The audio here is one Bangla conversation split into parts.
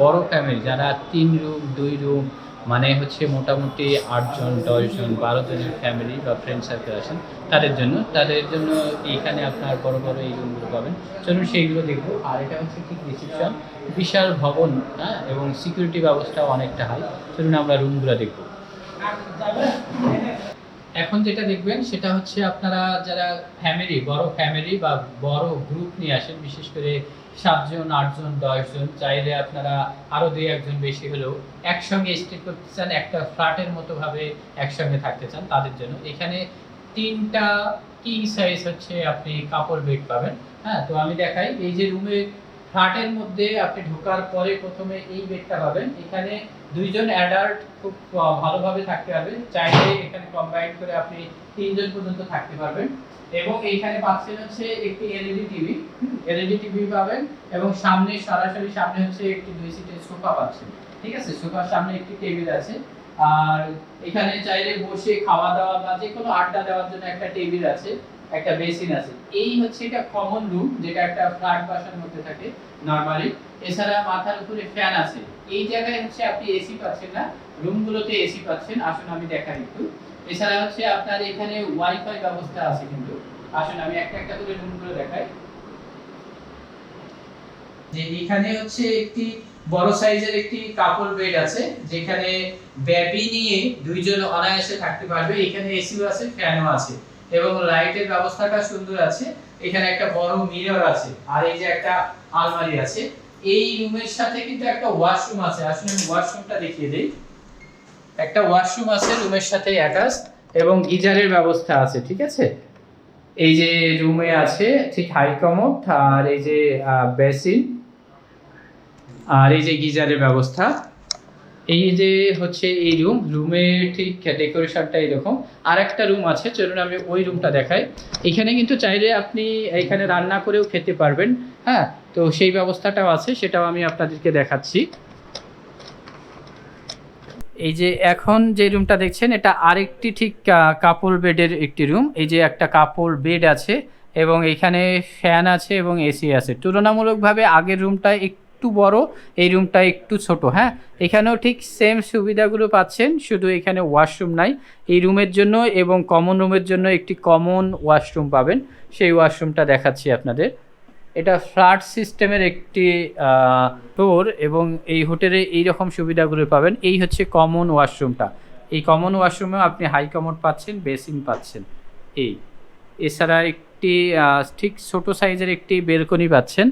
বড় ফ্যামিলি যারা তিন রুম দুই রুম মানে হচ্ছে মোটামুটি আটজন, দশজন, বারো জনের ফ্যামিলি বা ফ্রেন্ড সার্কেল আছেন, তাদের জন্য। তাদের জন্য এইখানে আপনার বড় বড় এই রুমগুলো পাবেন। চলুন সেইগুলো দেখব। আর এটা হচ্ছে ঠিক রিসেপশন বিশাল ভবন হ্যাঁ এবং সিকিউরিটি ব্যবস্থাও অনেকটা হাই চলুন আমরা রুমগুলো দেখব। এখন যেটা দেখবেন, সেটা হচ্ছে আপনারা যারা ফ্যামিলি বড় ফ্যামিলি বা বড় গ্রুপ নিয়ে আসেন, বিশেষ করে সাতজন, আটজন, দশজন চাইলে আপনারা আরও দুই, একজন বেশি হলেও একসঙ্গে স্টে করতে চান, একটা ফ্ল্যাটের মতো ভাবে একসঙ্গে থাকতে চান তাদের জন্য। এখানে তিনটা কি সাইজ হচ্ছে আপনি কাপড় বেড পাবেন হ্যাঁ? তো আমি দেখাই, এই যে রুমে ফ্ল্যাটের মধ্যে আপনি ঢোকার পরে প্রথমে এই বেডটা পাবেন। এখানে দুইজন অ্যাডাল্ট খুব ভালোভাবে থাকতে হবে। চাইলে এখানে কম্বাইন করে আপনি তিনজন পর্যন্ত থাকতে পারবেন। এবং এইখানে পাচ্ছেন হচ্ছে একটি এলইডি টিভি এলইডি টিভি পাবেন এবং সামনে, সরাসরি সামনে হচ্ছে একটি দুই সিটের সোফা পাচ্ছেন। ঠিক আছে? সোফার সামনে একটি টেবিল আছে। আর এখানে চাইলে বসে খাওয়া দাওয়া বা যে কোনো আড্ডা দেওয়ার জন্য একটা টেবিল আছে। একটা বেসিন আছে। এই হচ্ছে এটা কমন রুম যেটা একটা ফ্ল্যাট বাসার মধ্যে থাকে নরমালি এছাড়া মাথার উপরে ফ্যান আছে। এই জায়গায় হচ্ছে আপনি এসি পাচ্ছেন না। রুমগুলোতে এসি পাচ্ছেন। আসুন আমি দেখাই একটু। এছাড়া হচ্ছে আপনার এখানে ওয়াইফাই ব্যবস্থা আছে কিন্তু। আসুন আমি একটা একটা করে রুমগুলো দেখাই। যে এখানে হচ্ছে একটি বড় সাইজের একটি কাপড় বেড আছে, যেখানে বেবি নিয়ে দুইজন অনায়াসে থাকতে পারবে। এখানে এসিও আছে ফ্যানও আছে। এবং লাইটের ব্যবস্থাটা সুন্দর আছে। এখানে একটা বড় মিরর আছে আর এই যে একটা আলমারি আছে। এই রুমের সাথে কিন্তু একটা ওয়াশরুম আছে। আসলে আমি ওয়াশরুমটা দেখিয়ে দেই। একটা ওয়াশরুম আছে রুমের সাথে অ্যাটাচ এবং গিজারের ব্যবস্থা আছে, ঠিক আছে? এই যে রুমে আছে ঠিক হাই কমোড আর এই যে বেসিন আর এই যে গিজারের ব্যবস্থা। এই যে হচ্ছে এই রুম রুমে ঠিক ডেকোরেশনটা এরকম। আর একটা রুম আছে, চলুন আমি ওই রুমটা দেখাই। এখানে কিন্তু চাইলে আপনি এখানে রান্না করেও খেতে পারবেন হ্যাঁ? তো সেই ব্যবস্থাটাও আছে, সেটাও আমি আপনাদেরকে দেখাচ্ছি। এই যে এখন যে রুমটা দেখছেন, এটা আরেকটি ঠিক কাপড় বেডের একটি রুম এই যে একটা কাপড় বেড আছে এবং এখানে ফ্যান আছে এবং এসি আছে। তুলনামূলকভাবে আগের রুমটা একটু বড়, এই রুমটা একটু ছোট হ্যাঁ? এখানেও ঠিক সেম সুবিধাগুলো পাচ্ছেন, শুধু এখানে ওয়াশরুম নাই। এই রুমের জন্য এবং কমন রুমের জন্য একটি কমন ওয়াশরুম পাবেন। সেই ওয়াশরুমটা দেখাচ্ছি আপনাদের। এটা ফ্ল্যাট সিস্টেমের একটি ফ্লোর এবং এই হোটেলে এই রকম সুবিধাগুলো পাবেন। এই হচ্ছে কমন ওয়াশরুমটা এই কমন ওয়াশরুমেও আপনি হাই কমোড পাচ্ছেন বেসিন পাচ্ছেন। এই। এছাড়া একটি ঠিক ছোট সাইজের একটি বেলকনি পাচ্ছেন,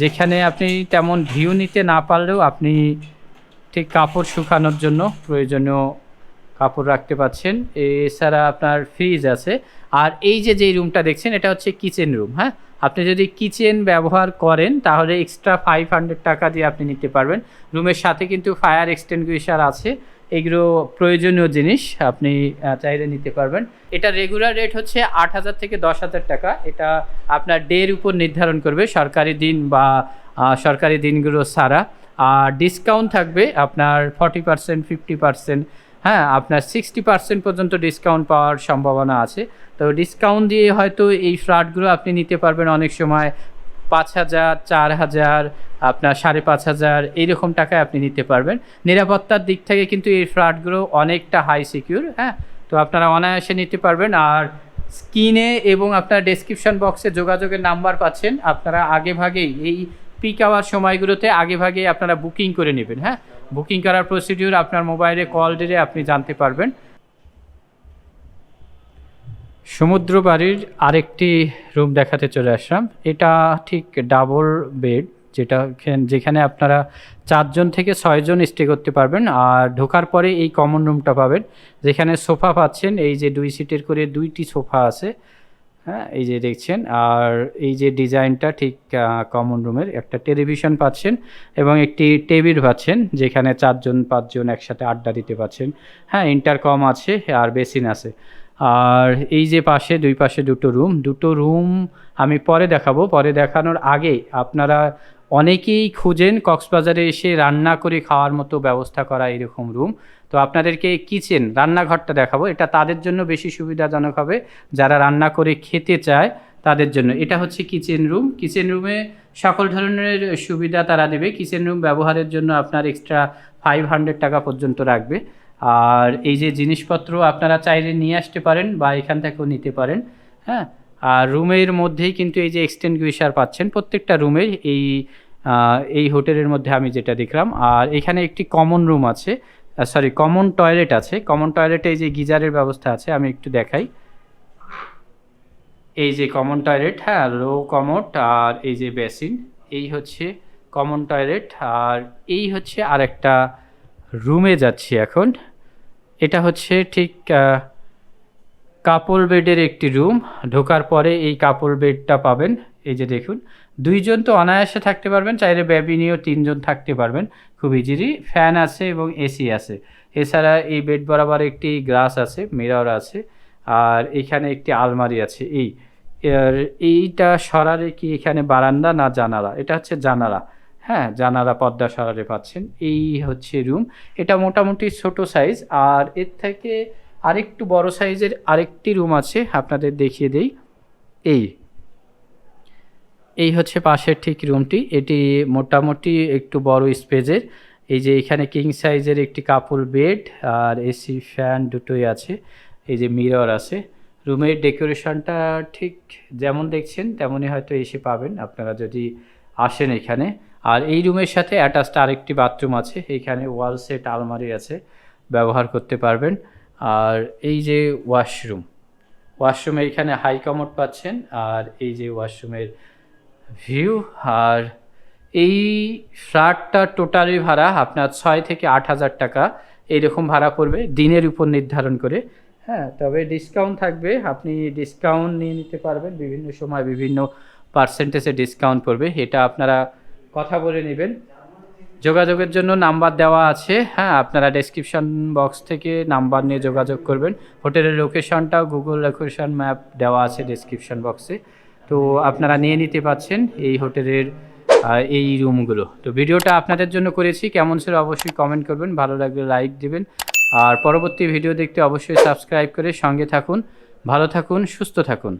যেখানে আপনি তেমন ভিউ নিতে না পারলেও আপনি ঠিক কাপড় শুকানোর জন্য প্রয়োজনীয় কাপড় রাখতে পাচ্ছেন। এছাড়া আপনার ফ্রিজ আছে। আর এই যে যেই রুমটা দেখছেন, এটা হচ্ছে কিচেন রুম হ্যাঁ? আপনি যদি কিচেন ব্যবহার করেন, তাহলে এক্সট্রা ফাইভ হান্ড্রেড টাকা দিয়ে আপনি নিতে পারবেন। রুমের সাথে কিন্তু ফায়ার এক্সটেনগুইশার আছে। এগুলো প্রয়োজনীয় জিনিস আপনি চাইলে নিতে পারবেন। এটা রেগুলার রেট হচ্ছে আট হাজার থেকে দশ হাজার টাকা। এটা আপনার ডের উপর নির্ধারণ করবে সরকারি দিন বা সরকারি দিনগুলো ছাড়া। আর ডিসকাউন্ট থাকবে আপনার ফর্টি পার্সেন্ট ফিফটি পার্সেন্ট হ্যাঁ আপনার সিক্সটি পার্সেন্ট পর্যন্ত ডিসকাউন্ট পাওয়ার সম্ভাবনা আছে। তো ডিসকাউন্ট দিয়ে হয়তো এই ফ্ল্যাটগুলো আপনি নিতে পারবেন অনেক সময়। পাঁচ হাজার, চার হাজার, আপনার সাড়ে পাঁচ হাজার, এইরকম টাকায় আপনি নিতে পারবেন। নিরাপত্তার দিক থেকে কিন্তু এই ফ্ল্যাটগুলো অনেকটা হাই সিকিউর হ্যাঁ? তো আপনারা অনায়াসে নিতে পারবেন। আর স্ক্রিনে এবং আপনার ডেসক্রিপশন বক্সে যোগাযোগের নাম্বার পাচ্ছেন। আপনারা আগে ভাগেই এই পিক আওয়ার সময়গুলোতে আগে ভাগেই আপনারা বুকিং করে নেবেন হ্যাঁ? বুকিং করার প্রসিডিউর আপনার মোবাইলে কল দিলে আপনি জানতে পারবেন। সমুদ্র বাড়ির আরেকটি রুম দেখাতে চলে আসলাম। এটা ঠিক ডাবল বেড, যেটা যেখানে আপনারা চারজন থেকে ছয়জন স্টে করতে পারবেন। আর ঢোকার পরে এই কমন রুমটা পাবেন। যেখানে সোফা পাচ্ছেন, এই যে দুই সিটের করে দুইটি সোফা আছে। হ্যাঁ এই যে দেখছেন। আর এই যে ডিজাইনটা ঠিক কমন রুমের একটা টেলিভিশন পাচ্ছেন এবং একটি টেবিল পাচ্ছেন, যেখানে চারজন, পাঁচজন একসাথে আড্ডা দিতে পাচ্ছেন। হ্যাঁ ইন্টারকম আছে আর বেসিন আছে। আর এই যে পাশে, দুই পাশে দুটো রুম দুটো রুম আমি পরে দেখাবো। পরে দেখানোর আগে আপনারা অনেকেই খুঁজেন কক্সবাজারে এসে রান্না করে খাওয়ার মতো ব্যবস্থা করা এরকম রুম। তো আপনাদেরকে কিচেন, রান্নাঘরটা দেখাবো। এটা তাদের জন্য বেশি সুবিধাজনক হবে। যারা রান্না করে খেতে চায়, তাদের জন্য। এটা হচ্ছে কিচেন রুম। কিচেন রুমে সকল ধরনের সুবিধা তারা দেবে। কিচেন রুম ব্যবহারের জন্য আপনার এক্সট্রা ফাইভ হান্ড্রেড টাকা পর্যন্ত রাখবে। আর এই যে জিনিসপত্র আপনারা চাইলে নিয়ে আসতে পারেন বা এখান থেকেও নিতে পারেন হ্যাঁ? আর রুমের মধ্যেই কিন্তু এই যে এক্সটেন্ড গুইসার পাচ্ছেন, প্রত্যেকটা রুমে এই এই হোটেলের মধ্যে আমি যেটা দেখলাম। আর এখানে একটি কমন রুম আছে সরি কমন টয়লেট আছে। কমন টয়লেটে এই যে গিজারের ব্যবস্থা আছে, আমি একটু দেখাই। এই যে কমন টয়লেট হ্যাঁ লো কমোড আর এই যে বেসিন এই হচ্ছে কমন টয়লেট আর এই হচ্ছে আরেকটা রুমে যাচ্ছি এখন। এটা হচ্ছে ঠিক কাপড় বেডের একটি রুম। ঢোকার পরে এই কাপড় বেডটা পাবেন। এই যে দেখুন, দুইজন তো অনায়াসে থাকতে পারবেন, চাইলে বেবি নিয়েও তিনজন থাকতে পারবেন। খুব ইজিলি ফ্যান আছে এবং এসি আছে। এছাড়া এই বেড বরাবর একটি গ্লাস আছে মিরর আছে, আর এখানে একটি আলমারি আছে। এই এইটা সরারে কি এখানে বারান্দা না জানালা? এটা হচ্ছে জানালা। হ্যাঁ জানালা পদ্মা সরারে পাচ্ছেন। এই হচ্ছে রুম এটা মোটামুটি ছোট সাইজ আর এর থেকে আরেকটু বড় সাইজের আরেকটি রুম আছে, আপনাদের দেখিয়ে দেই। এই। এই হচ্ছে পাশের ঠিক রুমটি এটি মোটামুটি একটু বড় স্পেসের এই যে এখানে কিং সাইজের একটি কাপড় বেড আর এসি ফ্যান দুটোই আছে। এই যে মিরর আছে। রুমের ডেকোরেশনটা ঠিক যেমন দেখছেন, তেমনই হয়তো এসে পাবেন। আপনারা যদি আসেন এখানে আর এই রুমের সাথে অ্যাটাচড আরেকটি বাথরুম আছে, এখানে ওয়াল সেট আলমারি আছে, ব্যবহার করতে পারবেন। আর এই যে ওয়াশরুম ওয়াশরুমে এখানে হাই কমোড পাচ্ছেন, আর এই যে ওয়াশরুমের ভিউ আর এই ফ্ল্যাটটা টোটালি ভাড়া, আপনার ছয় থেকে আট হাজার টাকা এইরকম ভাড়া পড়বে, দিনের উপর নির্ধারণ করে। হ্যাঁ তবে ডিসকাউন্ট থাকবে, আপনি ডিসকাউন্ট নিয়ে নিতে পারবেন, বিভিন্ন সময় বিভিন্ন পার্সেন্টেজে ডিসকাউন্ট পড়বে, এটা আপনারা কথা বলে নেবেন। যোগাযোগের জন্য নাম্বার দেওয়া আছে। হ্যাঁ আপনারা ডেসক্রিপশন বক্স থেকে নাম্বার নিয়ে যোগাযোগ করবেন। হোটেলের লোকেশনটাও গুগল লোকেশন ম্যাপ দেওয়া আছে ডেসক্রিপশন বক্সে তো আপনারা নিয়ে নিতে পাচ্ছেন এই হোটেলের এই রুমগুলো তো ভিডিওটা আপনাদের জন্য করেছি। কেমন ছিল অবশ্যই কমেন্ট করবেন। ভালো লাগলে লাইক দিবেন। আর পরবর্তী ভিডিও দেখতে অবশ্যই সাবস্ক্রাইব করে সঙ্গে থাকুন। ভালো থাকুন, সুস্থ থাকুন।